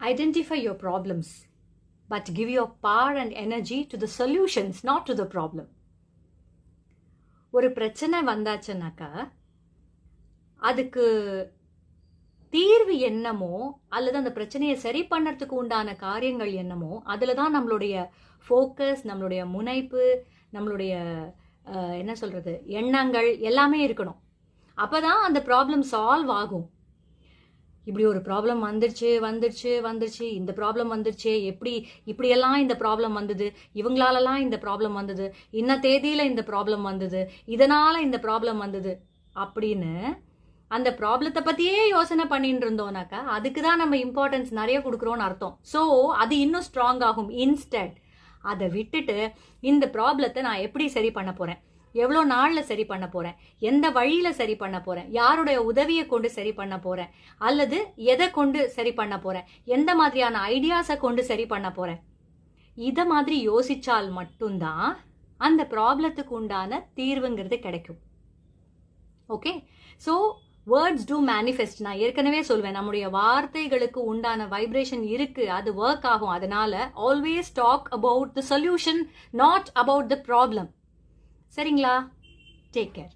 Identify your problems, but give your power and energy to the solutions, not to the problem. ஒரு பிரச்சனை வந்தாச்சுனாக்கா அதுக்கு தீர்வு என்னமோ அல்லது அந்த பிரச்சனையை சரி பண்ணுறதுக்கு உண்டான காரியங்கள் என்னமோ அதில் தான் நம்மளுடைய ஃபோக்கஸ் நம்மளுடைய முனைப்பு நம்மளுடைய என்ன சொல்கிறது எண்ணங்கள் எல்லாமே இருக்கணும் அப்போ தான் அந்த ப்ராப்ளம் சால்வ் ஆகும் இப்படி ஒரு ப்ராப்ளம் வந்துருச்சு வந்துருச்சு வந்துருச்சு. இந்த ப்ராப்ளம் வந்துருச்சு. எப்படி இப்படியெல்லாம் இந்த ப்ராப்ளம் வந்தது? இவங்களாலலாம் இந்த ப்ராப்ளம் வந்தது? இன்ன தேதியில் இந்த ப்ராப்ளம் வந்தது? இதனால் இந்த ப்ராப்ளம் வந்தது? அப்படின்னு அந்த ப்ராப்ளத்தை பற்றியே யோசனை பண்ணிட்டு இருந்தோம்னாக்கா அதுக்கு தான் நம்ம இம்பார்ட்டன்ஸ் நிறைய கொடுக்குறோன்னு அர்த்தம். ஸோ அது இன்னும் ஸ்ட்ராங் ஆகும் இன்ஸ்டன்ட் அதை விட்டுட்டு இந்த ப்ராப்ளத்தை நான் எப்படி சரி பண்ண போகிறேன் எவ்வளோ நாளில் சரி பண்ண போகிறேன் எந்த வழியில் சரி பண்ண போகிறேன் யாருடைய உதவியை கொண்டு சரி பண்ண போகிறேன் அல்லது எதை கொண்டு சரி பண்ண போகிறேன் எந்த மாதிரியான ஐடியாஸை கொண்டு சரி பண்ண போகிறேன் இதை மாதிரி யோசிச்சால் மட்டும்தான் அந்த ப்ராப்ளத்துக்கு உண்டான தீர்வுங்கிறது கிடைக்கும். Okay? So words to manifest நான் ஏற்கனவே சொல்வேன் நம்முடைய வார்த்தைகளுக்கு உண்டான வைப்ரேஷன் இருக்கு அது ஒர்க் ஆகும். அதனால always talk about the solution not about the problem சரிங்களா? Take care